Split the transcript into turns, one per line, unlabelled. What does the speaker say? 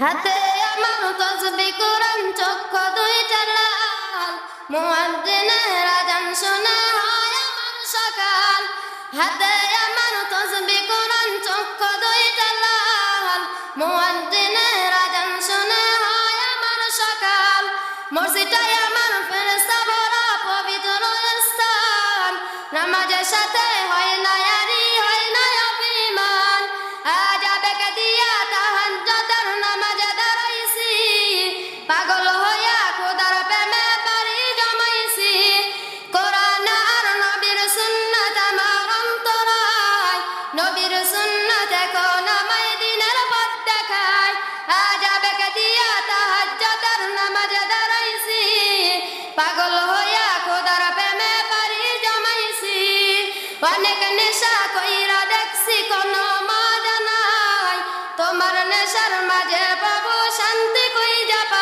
হাতে আমার তসবি কোরআন, চক্ষ দুইটা লাল। মুয়াজ্জিনের আজান শোনা হয় আমার সকাল। হাতে আমার তসবি কোরআন, চক্ষ দুইটা লাল। মুয়াজ্জিনের আজান শোনা হয় আমার সকাল। মসজিদটাই আমার ফেরেশতা ভরা পবিত্র স্থান। নামাজের সাথে পাগল হইয়া খোদার প্রেমে পারি জমাইছি। কোরআন আর নবীর সুন্নাত আমার অন্তরায়। নবীর সুন্নাত এখন আমায় দেখায়। আজ আবেগে দিয়া তাহাজ্জতের নামাজ দাঁড়াইছি। পাগল হইয়া খোদার প্রেমে পারি জমাইছি। অনেক নেশা কইরা দেখছি কোনো মজা নাই। তোমার নেশার মাঝে পাবো শান্তি কই যাবা